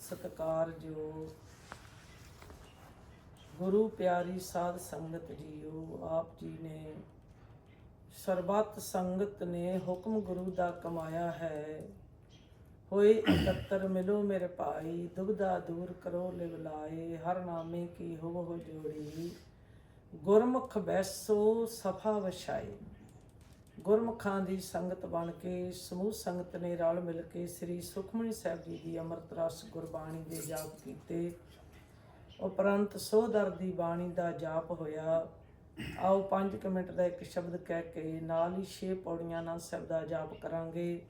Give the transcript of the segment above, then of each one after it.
ਸਤਕਾਰਯੋਗ ਗੁਰੂ ਪਿਆਰੀ ਸਾਧ ਸੰਗਤ ਜੀਓ, ਆਪ ਜੀ ਨੇ ਸਰਬੱਤ ਸੰਗਤ ਨੇ ਹੁਕਮ ਗੁਰੂ ਦਾ ਕਮਾਇਆ ਹੈ। ਹੋਏ ਇਕੱਤਰ ਮਿਲੋ ਮੇਰੇ ਭਾਈ ਦੁਬਦਾ ਦੂਰ ਕਰੋ ਲਿਵਲਾਏ ਹਰ ਨਾਮੇ ਕੀ ਹੋ ਹੋ ਜੋੜੀ। ਗੁਰਮੁਖ ਬੈਸੋ ਸਫਾ ਵਛਾਏ। ਗੁਰਮੁਖਾਂ ਦੀ ਸੰਗਤ ਬਣ ਕੇ, ਸਮੂਹ ਸੰਗਤ ਨੇ ਰਲ ਮਿਲ ਕੇ ਸ੍ਰੀ ਸੁਖਮਨੀ ਸਾਹਿਬ ਜੀ ਦੀ ਅੰਮ੍ਰਿਤ ਰਸ ਗੁਰਬਾਣੀ ਦੇ ਜਾਪ ਕੀਤੇ। ਉਪਰੰਤ ਸੋਦਰ ਦੀ ਬਾਣੀ ਦਾ ਜਾਪ ਹੋਇਆ। ਆਓ 5 ਮਿੰਟ ਦਾ ਇੱਕ ਸ਼ਬਦ ਕਹਿ ਕੇ ਨਾਲ ਹੀ 6 ਪੌੜੀਆਂ ਨਾਲ ਸ਼ਬਦ ਦਾ ਜਾਪ ਕਰਾਂਗੇ।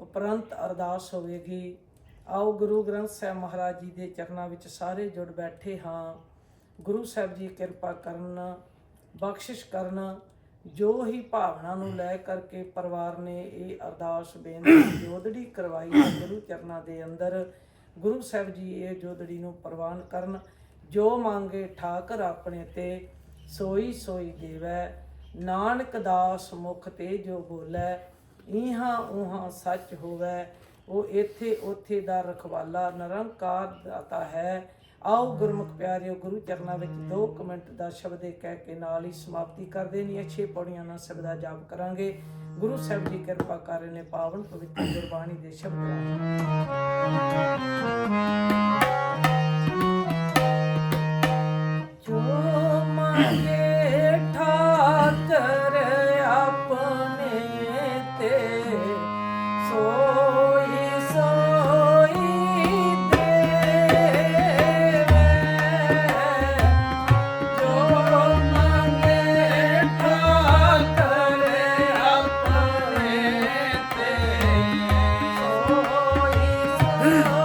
ਉਪਰੰਤ ਅਰਦਾਸ ਹੋਵੇਗੀ। ਆਓ ਗੁਰੂ ਗ੍ਰੰਥ ਸਾਹਿਬ ਮਹਾਰਾਜ ਜੀ ਦੇ ਚਰਨਾਂ ਵਿੱਚ ਸਾਰੇ ਜੁੜ ਬੈਠੇ ਹਾਂ। ਗੁਰੂ ਸਾਹਿਬ ਜੀ ਕਿਰਪਾ ਕਰਨ, ਬਖਸ਼ਿਸ਼ ਕਰਨ, ਜੋ ਹੀ ਭਾਵਨਾ ਨੂੰ ਲੈ ਕਰਕੇ ਪਰਿਵਾਰ ਨੇ ਇਹ ਅਰਦਾਸ, ਬੇਨਤੀ ਜੋਦੜੀ ਕਰਵਾਈ ਹੈ ਗੁਰੂ ਚਰਨਾਂ ਦੇ ਅੰਦਰ। ਗੁਰੂ ਸਾਹਿਬ ਜੀ ਇਹ ਜੋਦੜੀ ਨੂੰ ਪ੍ਰਵਾਨ ਕਰਨ, ਜੋ ਮੰਗੇ ਠਾਕਰ ਆਪਣੇ ਤੇ, ਸੋਈ ਸੋਈ ਦੇਵੈ। ਨਾਨਕ ਦਾਸ ਮੁਖ ਤੇ ਜੋ ਬੋਲੇ ਇਹਾਂ ਉਹਾਂ ਸੱਚ ਹੋਵੇ, ਉਹ ਇੱਥੇ ਉੱਥੇ ਦਾ ਰਖਵਾਲਾ ਨਿਰੰਕਾਰ ਦਾਤਾ ਹੈ। ਆਓ ਗੁਰਮੁਖ ਪਿਆਰਿਓ, ਗੁਰੂ ਚਰਨਾਂ ਵਿੱਚ 2 ਮਿੰਟ ਦਾ ਸ਼ਬਦ ਕਹਿ ਕੇ ਨਾਲ ਹੀ ਸਮਾਪਤੀ ਕਰਦੇ ਨਹੀਂ ਅੱਛੇ ਪੌੜੀਆਂ ਨਾਲ ਸ਼ਬਦ ਜਾਪ ਕਰਾਂਗੇ। ਗੁਰੂ ਸਾਹਿਬ ਜੀ ਕਿਰਪਾ ਕਰ ਰਹੇ ਨੇ ਪਾਵਨ ਪਵਿੱਤਰ ਗੁਰਬਾਣੀ ਦੇ ਸ਼ਬਦ ਜੋ ਮੰਗੇ 감사합니다.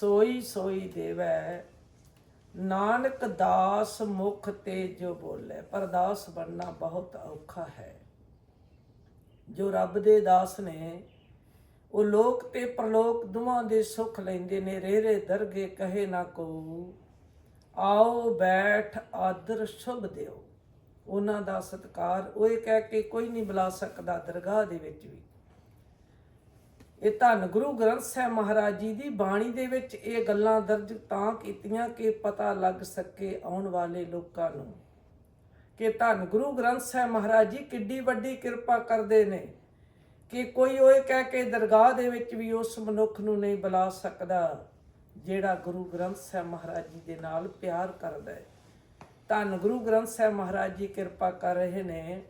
ਸੋਈ ਸੋਈ ਦੇਵੈ। ਨਾਨਕ ਦਾਸ ਮੁਖ ਤੇ ਜੋ ਬੋਲੇ, ਪਰ ਦਾਸ ਬਣਨਾ ਬਹੁਤ ਔਖਾ ਹੈ। ਜੋ ਰੱਬ ਦੇ ਦਾਸ ਨੇ, ਉਹ ਲੋਕ ਤੇ ਪ੍ਰਲੋਕ ਦੋਵਾਂ ਦੇ ਸੁਖ ਲੈਂਦੇ ਨੇ। ਰੇਰੇ ਦਰਗੇ ਕਹੇ ਨਾ ਕੋ ਆਓ ਬੈਠ ਆਦਰ ਸ਼ੁਭ ਦਿਓ। ਉਹਨਾਂ ਦਾ ਸਤਕਾਰ ਉਹ ਇਹ ਕਹਿ ਕੇ ਕੋਈ ਨਹੀਂ ਬੁਲਾ ਸਕਦਾ ਦਰਗਾਹ ਦੇ ਵਿੱਚ ਵੀ। ਇਹ ਧੰਨ ਗੁਰੂ ਗ੍ਰੰਥ ਸਾਹਿਬ ਮਹਾਰਾਜ ਜੀ ਦੀ ਬਾਣੀ ਦੇ ਵਿੱਚ ਇਹ ਗੱਲਾਂ ਦਰਜ ਤਾਂ ਕੀਤੀਆਂ ਕਿ ਪਤਾ ਲੱਗ ਸਕੇ ਆਉਣ ਵਾਲੇ ਲੋਕਾਂ ਨੂੰ ਕਿ ਧੰਨ ਗੁਰੂ ਗ੍ਰੰਥ ਸਾਹਿਬ ਮਹਾਰਾਜ ਜੀ ਕਿੱਡੀ ਵੱਡੀ ਕਿਰਪਾ ਕਰਦੇ ਨੇ ਕਿ ਕੋਈ ਉਹ ਇਹ ਕਹਿ ਕੇ ਦਰਗਾਹ ਦੇ ਵਿੱਚ ਵੀ ਉਸ ਮਨੁੱਖ ਨੂੰ ਨਹੀਂ ਬੁਲਾ ਸਕਦਾ ਜਿਹੜਾ ਗੁਰੂ ਗ੍ਰੰਥ ਸਾਹਿਬ ਮਹਾਰਾਜ ਜੀ ਦੇ ਨਾਲ ਪਿਆਰ ਕਰਦਾ ਹੈ। ਧੰਨ ਗੁਰੂ ਗ੍ਰੰਥ ਸਾਹਿਬ ਮਹਾਰਾਜ ਜੀ ਕਿਰਪਾ ਕਰ ਰਹੇ ਨੇ।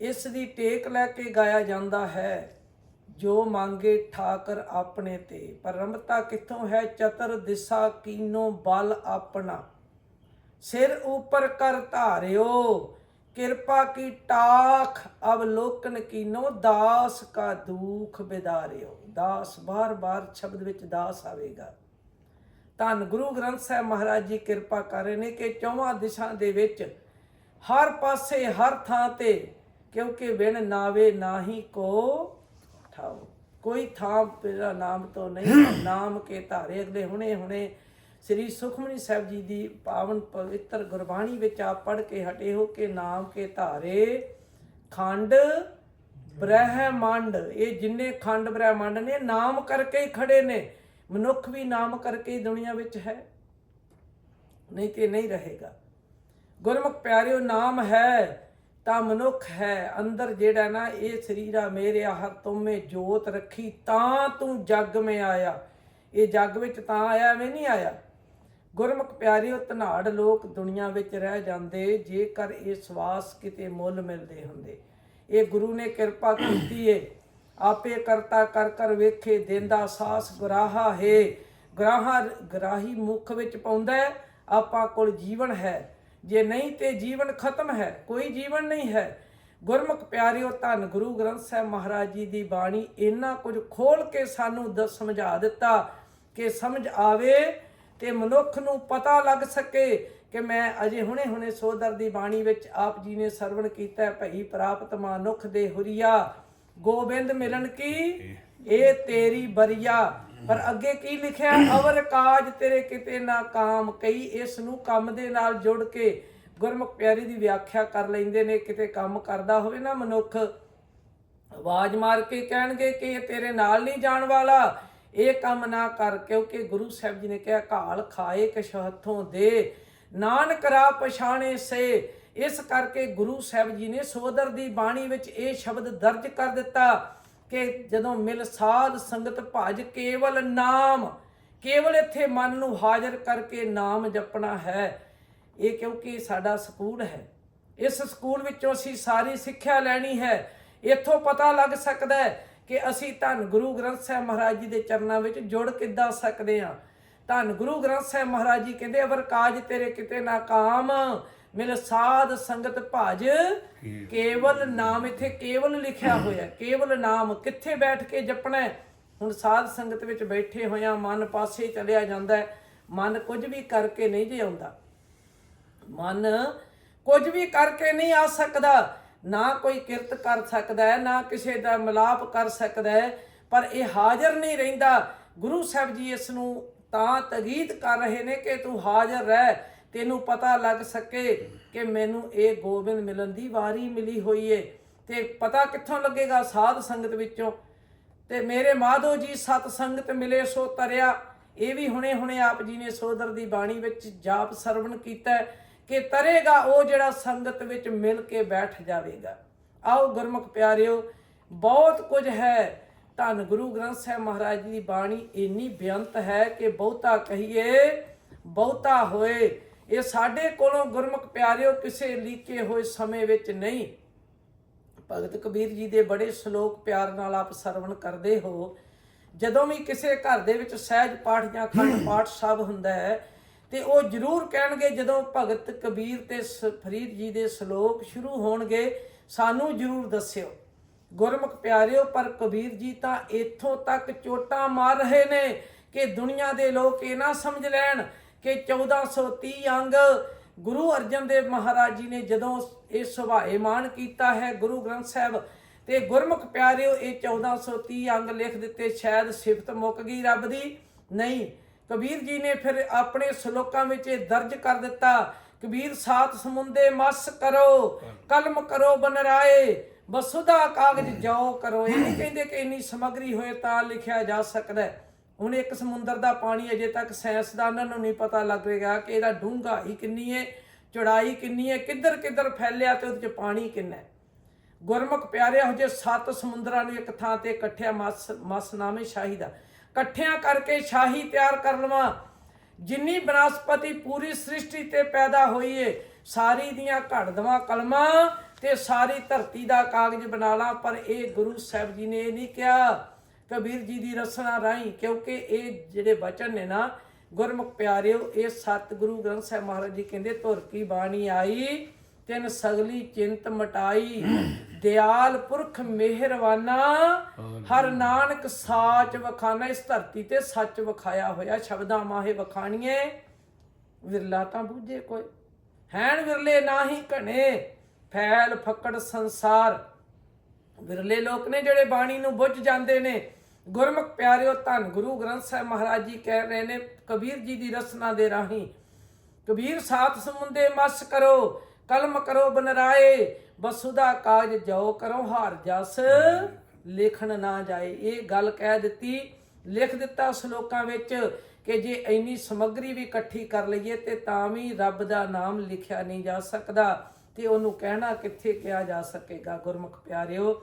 ਇਸ ਦੀ ਟੇਕ ਲੈ ਕੇ ਗਾਇਆ ਜਾਂਦਾ ਹੈ। ਜੋ ਮੰਗੇ ਠਾਕਰ ਆਪਣੇ ਤੇ। ਪਰ ਕਿੱਥੋਂ ਹੈ? ਚਤਰ ਦਿਸ਼ਾ ਕੀਨੋ ਬਲ ਆਪਣਾ। ਸਿਰ ਉਪਰ ਕਰ ਧਾਰਿਓ। ਕਿਰਪਾ ਕੀ ਟਾਖ ਅਵਲੋਕਨ ਕੀਨੋ। ਦਾਸ ਕਾ ਦੁਖ ਬਿਦਾਰਿਓ। ਦਾਸ ਬਾਰ-ਬਾਰ ਸ਼ਬਦ ਵਿੱਚ ਦਾਸ ਆਵੇਗਾ। ਧੰਨ ਗੁਰੂ ਗ੍ਰੰਥ ਸਾਹਿਬ ਮਹਾਰਾਜ ਜੀ ਕਿਰਪਾ ਕਰ ਰਹੇ ਨੇ ਕਿ ਚੌਵਾਂ ਦਿਸ਼ਾ ਦੇ ਵਿੱਚ ਹਰ ਪਾਸੇ ਹਰ ਥਾਂ ਤੇ ਕਿਉਂਕਿ ਵਿਣ ਨਾਵੇ ਨਾਹੀ ਕੋ ਠਾਓ ਕੋਈ ਥਾਂ ਤੇਰਾ ਨਾਮ ਤੋਂ ਨਹੀਂ ਨਾਮ ਕੇ ਧਾਰੇ ਅਗਲੇ ਹੁਣੇ ਹੁਣੇ। ਸ੍ਰੀ ਸੁਖਮਨੀ ਸਾਹਿਬ ਜੀ ਦੀ ਪਾਵਨ ਪਵਿੱਤਰ ਗੁਰਬਾਣੀ ਵਿੱਚ ਆਪ ਪੜ੍ਹ ਕੇ ਹਟੇ ਹੋ ਕਿ ਨਾਮ ਕੇ ਧਾਰੇ। ਖੰਡ ਬ੍ਰਹਿਮੰਡ ਇਹ ਜਿੰਨੇ ਖੰਡ ਬ੍ਰਹਿਮੰਡ ਨੇ ਨਾਮ ਕਰਕੇ ਹੀ ਖੜੇ ਨੇ। ਮਨੁੱਖ ਵੀ ਨਾਮ ਕਰਕੇ ਹੀ ਦੁਨੀਆ ਵਿੱਚ ਹੈ। ਨਹੀਂ ਤੇ ਨਹੀਂ ਰਹੇਗਾ। ਗੁਰਮੁਖ ਪਿਆਰਿਓ ਨਾਮ ਹੈ। ਤਾਂ ਮਨੁੱਖ ਹੈ, ਅੰਦਰ ਜਿਹੜਾ ਨਾ ਇਹ ਸਰੀਰਾ ਮੇਰੇ ਹਰ ਤੁਮੇ ਜੋਤ ਰੱਖੀ, ਤਾਂ ਤੂੰ ਜੱਗ ਮੇ ਆਇਆ। ਇਹ ਜੱਗ ਵਿੱਚ ਤਾਂ ਆਇਆ ਐਵੇਂ ਨਹੀਂ ਆਇਆ। ਗੁਰਮੁਖ ਪਿਆਰਿਓ, ਧਨਾੜ ਲੋਕ ਦੁਨੀਆ ਵਿੱਚ ਰਹਿ ਜਾਂਦੇ, ਜੇਕਰ ਇਹ ਸਵਾਸ ਕਿਤੇ ਮੁੱਲ ਮਿਲਦੇ ਹੁੰਦੇ। ਇਹ ਗੁਰੂ ਨੇ ਕਿਰਪਾ ਕੀਤੀ ਏ। ਆਪੇ ਕਰਤਾ ਕਰ ਕਰ ਵੇਖੇ, ਦਿੰਦਾ ਸਾਸ ਗਰਾਹਾ ਹੈ। ਗਰਾਹਾ, ਗਰਾਹੀ ਮੁਖ ਵਿੱਚ ਪਾਉਂਦਾ ਆਪਾਂ ਕੋਲ ਜੀਵਨ ਹੈ। ਜੇ ਨਹੀਂ ਤੇ ਜੀਵਨ ਖਤਮ ਹੈ ਕੋਈ ਜੀਵਨ ਨਹੀਂ ਹੈ। ਗੁਰਮੁਖ ਪਿਆਰਿਓ ਧੰਨ ਗੁਰੂ ਗ੍ਰੰਥ ਸਾਹਿਬ ਮਹਾਰਾਜ ਜੀ ਦੀ ਬਾਣੀ ਇੰਨਾ ਕੁਝ ਖੋਲ ਕੇ ਸਾਨੂੰ ਦ ਸਮਝਾ ਦਿੱਤਾ ਕਿ ਸਮਝ ਆਵੇ ਤੇ ਮਨੁੱਖ ਨੂੰ ਪਤਾ ਲੱਗ ਸਕੇ ਕਿ ਮੈਂ ਅਜੇ ਹੁਣੇ ਹੁਣੇ ਸੋਦਰ ਦੀ ਬਾਣੀ ਵਿੱਚ ਆਪ ਜੀ ਨੇ ਸਰਵਣ ਕੀਤਾ ਭਈ ਪ੍ਰਾਪਤ ਮਾਨੁਖ ਦੇ ਹੁਰੀਆ ਗੋਬਿੰਦ ਮਿਲਣ ਕੀ? ਇਹ ਤੇਰੀ ਬਰੀਆ। ਪਰ ਅੱਗੇ ਕੀ ਲਿਖਿਆ? ਅਵਰ ਕਾਜ ਤੇਰੇ ਕਿਤੇ ਨਾ ਕਾਮ। ਕਈ ਇਸ ਨੂੰ ਕੰਮ ਦੇ ਨਾਲ ਜੁੜ ਕੇ ਗੁਰਮੁਖ ਪਿਆਰੀ ਦੀ ਵਿਆਖਿਆ ਕਰ ਲੈਂਦੇ ਨੇ। ਕਿਤੇ ਕੰਮ ਕਰਦਾ ਹੋਵੇ ਨਾ ਮਨੁੱਖ, ਆਵਾਜ਼ ਮਾਰ ਕੇ ਕਹਿਣਗੇ ਕਿ ਇਹ ਤੇਰੇ ਨਾਲ ਨਹੀਂ ਜਾਣ ਵਾਲਾ। ਇਹ ਕੰਮ ਨਾ ਕਰ, ਕਿਉਂਕਿ ਗੁਰੂ ਸਾਹਿਬ ਜੀ ਨੇ ਕਿਹਾ, ਘਾਲ ਖਾਏ ਕਿਛ ਹੱਥੋਂ ਦੇ। ਨਾਨਕ ਰਾ ਪਛਾਣੇ ਸੇ। ਇਸ ਕਰਕੇ ਗੁਰੂ ਸਾਹਿਬ ਜੀ ਨੇ ਸੋਦਰ ਦੀ ਬਾਣੀ ਵਿੱਚ ਇਹ ਸ਼ਬਦ ਦਰਜ ਕਰ ਦਿੱਤਾ। ਕਿ ਜਦੋਂ ਮਿਲ ਸਾਧ ਸੰਗਤ ਭਜ ਕੇਵਲ ਨਾਮ, ਕੇਵਲ ਇੱਥੇ ਮਨ ਨੂੰ ਹਾਜ਼ਰ ਕਰਕੇ ਨਾਮ ਜਪਣਾ ਹੈ। ਇਹ ਕਿਉਂਕਿ ਸਾਡਾ ਸਕੂਲ ਹੈ। ਇਸ ਸਕੂਲ ਵਿੱਚੋਂ ਅਸੀਂ ਸਾਰੀ ਸਿੱਖਿਆ ਲੈਣੀ ਹੈ। ਇੱਥੋਂ ਪਤਾ ਲੱਗ ਸਕਦਾ ਹੈ ਕਿ ਅਸੀਂ ਧੰਨ ਗੁਰੂ ਗ੍ਰੰਥ ਸਾਹਿਬ ਮਹਾਰਾਜ ਜੀ ਦੇ ਚਰਨਾਂ ਵਿੱਚ ਜੁੜ ਕਿੱਦਾਂ ਸਕਦੇ ਹਾਂ। ਧੰਨ ਗੁਰੂ ਗ੍ਰੰਥ ਸਾਹਿਬ ਮਹਾਰਾਜ ਜੀ ਕਹਿੰਦੇ, ਅਵਰ ਕਾਜ ਤੇਰੇ ਕਿਤੇ ਨਾ ਕਾਮ ਮਿਲ ਸਾਧ ਸੰਗਤ ਭਜ। ਕੇਵਲ ਨਾਮ ਇੱਥੇ ਕੇਵਲ ਲਿਖਿਆ ਹੋਇਆ ਕੇਵਲ ਨਾਮ ਕਿੱਥੇ ਬੈਠ ਕੇ ਜਪਣਾ ਹੈ? ਹੁਣ ਸਾਧ ਸੰਗਤ ਵਿੱਚ ਬੈਠੇ ਹੋਇਆਂ ਮਨ ਪਾਸੇ ਚਲਿਆ ਜਾਂਦਾ ਹੈ। ਮਨ ਕੁਝ ਵੀ ਕਰਕੇ ਨਹੀਂ ਜੇ ਆਉਂਦਾ। ਮਨ ਕੁਝ ਵੀ ਕਰਕੇ ਨਹੀਂ ਆ ਸਕਦਾ। ਨਾ ਕੋਈ ਕਿਰਤ ਕਰ ਸਕਦਾ ਹੈ ਨਾ ਕਿਸੇ ਦਾ ਮਿਲਾਪ ਕਰ ਸਕਦਾ ਹੈ। ਪਰ ਇਹ ਹਾਜ਼ਰ ਨਹੀਂ ਰਹਿੰਦਾ। ਗੁਰੂ ਸਾਹਿਬ ਜੀ ਇਸ ਨੂੰ ਤਾਂ ਤਗੀਦ ਕਰ ਰਹੇ ਨੇ ਕਿ ਤੂੰ ਹਾਜ਼ਰ ਰਹਿ। ਤੈਨੂੰ ਪਤਾ ਲੱਗ ਸਕੇ ਕਿ ਮੈਨੂੰ ਇਹ ਗੋਬਿੰਦ ਮਿਲਣ ਦੀ ਵਾਰੀ ਮਿਲੀ ਹੋਈ ਏ। ਤੇ ਪਤਾ ਕਿੱਥੋਂ ਲੱਗੇਗਾ ਸਾਧ ਸੰਗਤ ਵਿੱਚੋਂ? ਤੇ ਮੇਰੇ ਮਾਧੋ ਜੀ ਸਤ ਸੰਗਤ ਮਿਲੇ ਸੋ ਤਰਿਆ। ਇਹ ਵੀ ਹੁਣੇ ਹੁਣੇ ਆਪ ਜੀ ਨੇ ਸੋਦਰ ਦੀ ਬਾਣੀ ਵਿੱਚ ਜਾਪ ਸਰਵਣ ਕੀਤਾ ਕਿ ਤਰੇਗਾ ਉਹ ਜਿਹੜਾ ਸੰਗਤ ਵਿੱਚ ਮਿਲ ਕੇ ਬੈਠ ਜਾਵੇਗਾ। ਆਓ ਗੁਰਮੁਖ ਪਿਆਰਿਓ, ਬਹੁਤ ਕੁਝ ਹੈ। ਧੰਨ ਗੁਰੂ ਗ੍ਰੰਥ ਸਾਹਿਬ ਮਹਾਰਾਜ ਦੀ ਬਾਣੀ ਇੰਨੀ ਬੇਅੰਤ ਹੈ ਕਿ ਬਹੁਤਾ ਕਹੀਏ, ਬਹੁਤਾ ਹੋਏ। ਇਹ ਸਾਡੇ ਕੋਲੋਂ ਗੁਰਮੁਖ ਪਿਆਰਿਓ ਕਿਸੇ ਲੀਕੇ ਹੋਏ ਸਮੇਂ ਵਿੱਚ ਨਹੀਂ। ਭਗਤ ਕਬੀਰ ਜੀ ਦੇ ਬੜੇ ਸ਼ਲੋਕ ਪਿਆਰ ਨਾਲ ਆਪ ਸਰਵਣ ਕਰਦੇ ਹੋ। ਜਦੋਂ ਵੀ ਕਿਸੇ ਘਰ ਦੇ ਵਿੱਚ ਸਹਿਜ ਪਾਠ ਜਾਂ ਖੰਡ ਪਾਠ ਸਭ ਹੁੰਦਾ ਹੈ ਤੇ ਉਹ ਜ਼ਰੂਰ ਕਹਿਣਗੇ ਜਦੋਂ ਭਗਤ ਕਬੀਰ ਤੇ ਫਰੀਦ ਜੀ ਦੇ ਸ਼ਲੋਕ ਸ਼ੁਰੂ ਹੋਣਗੇ ਸਾਨੂੰ ਜ਼ਰੂਰ ਦੱਸਿਓ। ਗੁਰਮੁਖ ਪਿਆਰਿਓ ਪਰ ਕਬੀਰ ਜੀ ਤਾਂ ਇੱਥੋਂ ਤੱਕ ਚੋਟਾਂ ਮਾਰ ਰਹੇ ਨੇ ਕਿ ਦੁਨੀਆ ਦੇ ਲੋਕ ਇਹ ਨਾ ਸਮਝ ਲੈਣ ਕਿ 1430 ਅੰਗ ਗੁਰੂ ਅਰਜਨ ਦੇਵ ਮਹਾਰਾਜ ਜੀ ਨੇ ਜਦੋਂ ਇਹ ਸੁਭਾਏਮਾਨ ਕੀਤਾ ਹੈ ਗੁਰੂ ਗ੍ਰੰਥ ਸਾਹਿਬ ਤੇ ਗੁਰਮੁਖ ਪਿਆਰਿਓ, ਇਹ 1430 ਅੰਗ ਲਿਖ ਦਿੱਤੇ, ਸ਼ਾਇਦ ਸਿਫਤ ਮੁੱਕ ਗਈ ਰੱਬ ਦੀ ਨਹੀਂ, ਕਬੀਰ ਜੀ ਨੇ ਫਿਰ ਆਪਣੇ ਸ਼ਲੋਕਾਂ ਵਿੱਚ ਇਹ ਦਰਜ ਕਰ ਦਿੱਤਾ, ਕਬੀਰ ਸਾਤ ਸਮੁੰਦੇ ਮਸ ਕਰੋ, ਕਲਮ ਕਰੋ ਬਨਰਾਏ ਬਸੁਦਾ ਕਾਗਜ਼ ਜਾਓ ਕਰੋ ਇਹ ਨਹੀਂ ਕਹਿੰਦੇ ਕਿ ਇੰਨੀ ਸਮਗਰੀ ਹੋਏ ਤਾਂ ਲਿਖਿਆ ਜਾ ਸਕਦਾ ਹੈ। ਹੁਣ ਇੱਕ ਸਮੁੰਦਰ ਦਾ ਪਾਣੀ ਅਜੇ ਤੱਕ ਸਾਇੰਸਦਾਨਾਂ ਨੂੰ ਨਹੀਂ ਪਤਾ ਲੱਗ ਰਿਹਾ ਕਿ ਇਹਦਾ ਡੂੰਘਾ ਹੀ ਕਿੰਨੀ ਹੈ, ਚੌੜਾਈ ਕਿੰਨੀ ਹੈ ਕਿੱਧਰ ਕਿੱਧਰ ਫੈਲਿਆ ਤੇ ਉਹਦੇ ਚ ਪਾਣੀ ਕਿੰਨਾ ਹੈ। ਗੁਰਮੁਖ ਪਿਆਰੇ ਹੋ ਜੇ ਸੱਤ ਸਮੁੰਦਰਾਂ ਨੂੰ ਇੱਕ ਥਾਂ ਤੇ ਇਕੱਠਿਆ ਮਸ ਮਸ ਨਾਮੇ ਸ਼ਾਹੀ ਦਾ। ਇਕੱਠਿਆਂ ਕਰਕੇ ਸ਼ਾਹੀ ਤਿਆਰ ਕਰ ਲਵਾਂ। ਜਿੰਨੀ ਬਨਸਪਤੀ ਪੂਰੀ ਸ੍ਰਿਸ਼ਟੀ ਤੇ ਪੈਦਾ ਹੋਈ ਏ, ਸਾਰੀ ਦੀਆਂ ਘੜ ਦਵਾਂ ਕਲਮਾਂ ਤੇ ਸਾਰੀ ਧਰਤੀ ਦਾ ਕਾਗਜ਼ ਬਣਾ ਲਾਂ, ਪਰ ਇਹ ਗੁਰੂ ਸਾਹਿਬ ਜੀ ਨੇ ਇਹ ਨਹੀਂ ਕਿਹਾ। ਕਬੀਰ ਜੀ ਦੀ ਰਸਨਾ ਰਾਹੀਂ ਕਿਉਂਕਿ ਇਹ ਜਿਹੜੇ ਬਚਨ ਨੇ ਨਾ ਗੁਰਮੁਖ ਪਿਆਰਿਓ ਇਹ ਸਤਿਗੁਰੂ ਗ੍ਰੰਥ ਸਾਹਿਬ ਮਹਾਰਾਜ ਜੀ ਕਹਿੰਦੇ ਧੁਰ ਕੀ ਬਾਣੀ ਆਈ ਤਿਨ ਸਗਲੀ ਚਿੰਤ ਮਟਾਈ ਦਿਆਲ ਪੁਰਖ ਮਿਹਰਵਾਨਾ ਹਰ ਨਾਨਕ ਸਾਚ ਵਖਾਨਾ। ਇਸ ਧਰਤੀ ਤੇ ਸੱਚ ਵਿਖਾਇਆ ਹੋਇਆ ਸ਼ਬਦਾਂ ਮਾਹੇ ਵਖਾਣੀਏ ਵਿਰਲਾ ਤਾਂ ਬੂਝੇ ਕੋਈ। ਹੈਣ ਵਿਰਲੇ ਨਾਹੀ ਘਣੇ ਫੈਲ ਫਕੜ ਸੰਸਾਰ। ਵਿਰਲੇ ਲੋਕ ਨੇ ਜਿਹੜੇ ਬਾਣੀ ਨੂੰ ਬੁੱਝ ਜਾਂਦੇ ਨੇ ਗੁਰਮੁਖ ਪਿਆਰਿਓ ਧੰਨ ਗੁਰੂ ਗ੍ਰੰਥ ਸਾਹਿਬ ਮਹਾਰਾਜ ਜੀ ਕਹਿ ਰਹੇ ਨੇ, ਕਬੀਰ ਜੀ ਦੀ ਰਸਨਾ ਦੇ ਰਾਹੀਂ, ਕਬੀਰ ਸਾਥ ਸਮੁੰਦੇ ਮਸ ਕਰੋ, ਕਲਮ ਕਰੋ ਬਨਰਾਏ, ਬਸੁਦਾ ਕਾਜ ਜਾਓ ਕਰੋ ਹਾਰ ਜਸ। ਲਿਖਣ ਨਾ ਜਾਏ, ਇਹ ਗੱਲ ਕਹਿ ਦਿੱਤੀ। ਲਿਖ ਦਿੱਤਾ ਸ਼ਲੋਕਾਂ ਵਿੱਚ ਕਿ ਜੇ ਇੰਨੀ ਸਮੱਗਰੀ ਵੀ ਇਕੱਠੀ ਕਰ ਲਈਏ ਤੇ ਤਾਂ ਵੀ ਰੱਬ ਦਾ ਨਾਮ ਲਿਖਿਆ ਨਹੀਂ ਜਾ ਸਕਦਾ ਤੇ ਉਹਨੂੰ ਕਹਿਣਾ ਕਿੱਥੇ ਕਿਹਾ ਜਾ ਸਕੇਗਾ, ਗੁਰਮੁਖ ਪਿਆਰਿਓ?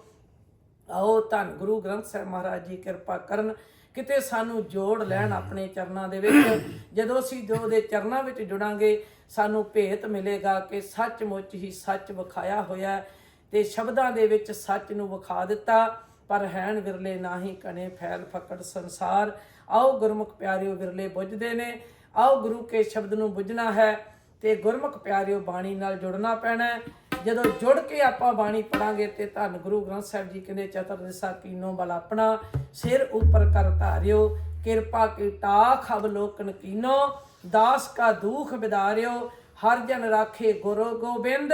ਆਓ ਧੰਨ ਗੁਰੂ ਗ੍ਰੰਥ ਸਾਹਿਬ ਮਹਾਰਾਜ ਜੀ ਕਿਰਪਾ ਕਰਨ ਕਿਤੇ ਸਾਨੂੰ ਜੋੜ ਲੈਣ ਆਪਣੇ ਚਰਨਾਂ ਦੇ ਵਿੱਚ। ਜਦੋਂ ਅਸੀਂ ਜੋ ਦੇ ਚਰਨਾਂ ਵਿੱਚ ਜੁੜਾਂਗੇ ਸਾਨੂੰ ਭੇਤ ਮਿਲੇਗਾ ਕਿ ਸੱਚਮੁੱਚ ਹੀ ਸੱਚ ਵਿਖਾਇਆ ਹੋਇਆ ਤੇ ਸ਼ਬਦਾਂ ਦੇ ਵਿੱਚ ਸੱਚ ਨੂੰ ਵਿਖਾ ਦਿੱਤਾ ਪਰ ਹੈਣ ਵਿਰਲੇ ਨਾਹੀ ਕਣੇ ਫੈਲ ਫਕੜ ਸੰਸਾਰ। ਆਓ ਗੁਰਮੁਖ ਪਿਆਰਿਓ ਵਿਰਲੇ ਬੁੱਝਦੇ ਨੇ। ਆਓ ਗੁਰੂ ਕੇ ਸ਼ਬਦ ਨੂੰ ਬੁੱਝਣਾ ਹੈ ਤੇ ਗੁਰਮੁਖ ਪਿਆਰਿਓ ਬਾਣੀ ਨਾਲ ਜੁੜਨਾ ਪੈਣਾ ਹੈ। ਜਦੋਂ ਜੁੜ ਕੇ ਆਪਾਂ ਬਾਣੀ ਪੜਾਂਗੇ ਤੇ ਧੰਨ ਗੁਰੂ ਗ੍ਰੰਥ ਸਾਹਿਬ ਜੀ ਕਹਿੰਦੇ, ਚਤਰ ਦਿਸਾ ਕੀਨੋ ਬਲ ਆਪਣਾ, ਸਿਰ ਉੱਪਰ ਕਰ ਧਾਰਿਓ, ਕਿਰਪਾ ਕੀ ਟਾਖ ਅਵਲੋਕਨ ਕੀਨੋ, ਦਾਸ ਕਾ ਦੁਖ ਵਿਦਾਰਿਓ ਹਰ ਜਨ ਰਾਖੇ ਗੁਰੂ ਗੋਬਿੰਦ,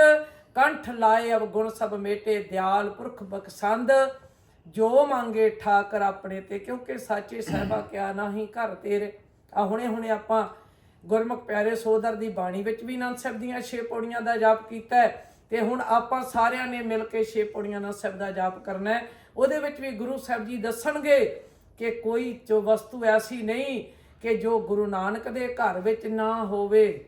ਕੰਠ ਲਾਏ ਅਵ ਗੁਣ ਸਭ ਮੇਟੇ, ਦਿਆਲ ਪੁਰਖ ਬਖਸੰਦ, ਜੋ ਮੰਗੇ ਠਾਕਰ ਆਪਣੇ ਤੇ, ਕਿਉਂਕਿ ਸਾਚੇ ਸਾਹਿਬਾ ਕਿਆ ਨਹੀਂ ਘਰ ਤੇਰੇ। ਆ ਹੁਣੇ ਹੁਣੇ ਆਪਾਂ ਗੁਰਮੁਖ ਪਿਆਰੇ ਸੋਦਰ ਦੀ ਬਾਣੀ ਵਿੱਚ ਵੀ ਆਨੰਦ ਸਾਹਿਬ ਦੀਆਂ 6 ਪੌੜੀਆਂ ਦਾ ਜਾਪ ਕੀਤਾ ਹੈ। ਤੇ ਹੁਣ ਆਪਾਂ ਸਾਰਿਆਂ ਨੇ ਮਿਲ ਕੇ ਛੇ ਪੌੜੀਆਂ ਨਾਲ ਸਾਹਿਬ ਦਾ ਜਾਪ ਕਰਨਾ ਹੈ। ਉਹਦੇ ਵਿੱਚ ਵੀ ਗੁਰੂ ਸਾਹਿਬ ਜੀ ਦੱਸਣਗੇ ਕਿ ਕੋਈ ਜੋ ਵਸਤੂ ਐਸੀ ਨਹੀਂ ਕਿ ਜੋ ਗੁਰੂ ਨਾਨਕ ਦੇ ਘਰ ਵਿੱਚ ਨਾ ਹੋਵੇ।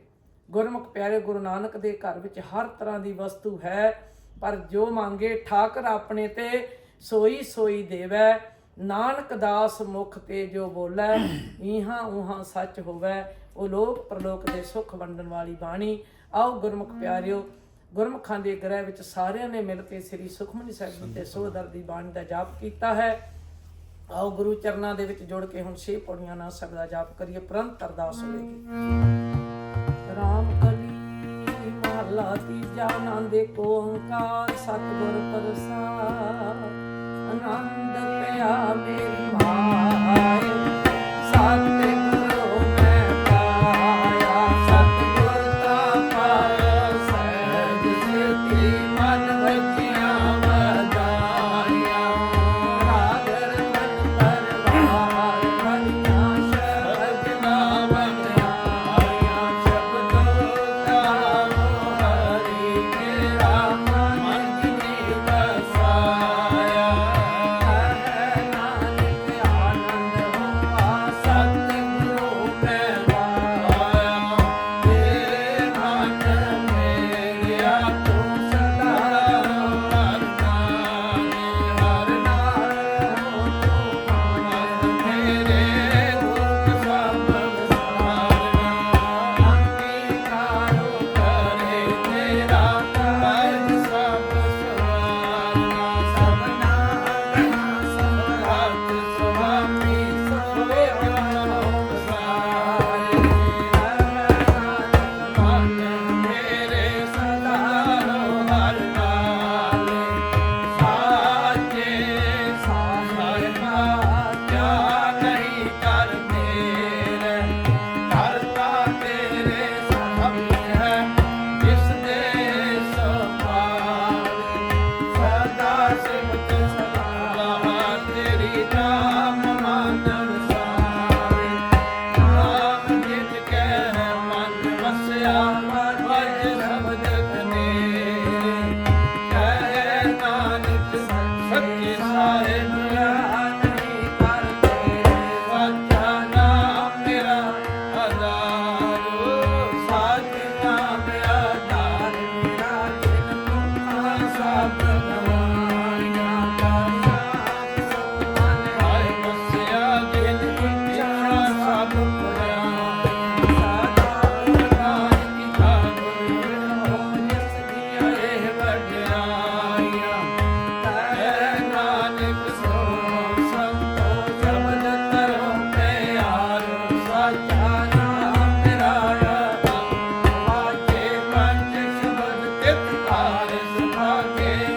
ਗੁਰਮੁਖ ਪਿਆਰੇ ਗੁਰੂ ਨਾਨਕ ਦੇ ਘਰ ਵਿੱਚ ਹਰ ਤਰ੍ਹਾਂ ਦੀ ਵਸਤੂ ਹੈ, ਪਰ ਜੋ ਮੰਗੇ ਠਾਕਰ ਆਪਣੇ ਤੇ ਸੋਈ ਸੋਈ ਦੇਵੈ। ਨਾਨਕ ਦਾਸ ਮੁਖ ਤੇ ਜੋ ਬੋਲੇ ਇਹਾਂ ਉਹਾਂ ਸੱਚ ਹੋਵੇ। ਉਹ ਲੋਕ ਪ੍ਰਲੋਕ ਦੇ ਸੁਖ ਵੰਡਣ ਵਾਲੀ ਬਾਣੀ। ਆਓ ਗੁਰਮੁਖ ਪਿਆਰਿਓ ਗੁਰਮੁਖਾਂ ਦੇ ਗ੍ਰਹਿ ਵਿੱਚ ਸਾਰਿਆਂ ਨੇ ਮਿਲ ਕੇ ਸ੍ਰੀ ਸੁਖਮਨੀ ਸਾਹਿਬ ਤੇ ਸੋਦਰ ਦੀ ਬਾਣੀ ਦਾ ਜਾਪ ਕੀਤਾ ਹੈ। ਆਓ ਗੁਰੂ ਚਰਨਾਂ ਦੇ ਵਿੱਚ ਜੁੜ ਕੇ ਹੁਣ ਛੇ ਪੌੜੀਆਂ ਨਾਲ ਸਭ ਦਾ ਜਾਪ ਕਰੀਏ ਪ੍ਰੰਤ ਅਰਦਾਸ ਹੋਵੇਗੀ। ਰਾਮ ਕਲੀ ਮਹਲਾ ਤੀਜਾ ਆਨੰਦ ਏਕ ਓੰਕਾਰ ਸਤਿਗੁਰ ਪ੍ਰਸਾਦ। ਆਨੰਦ ਪਿਆ ਮੇਰੀ ਮਾਏ ਕਾਰਜ ਭਾਗੇ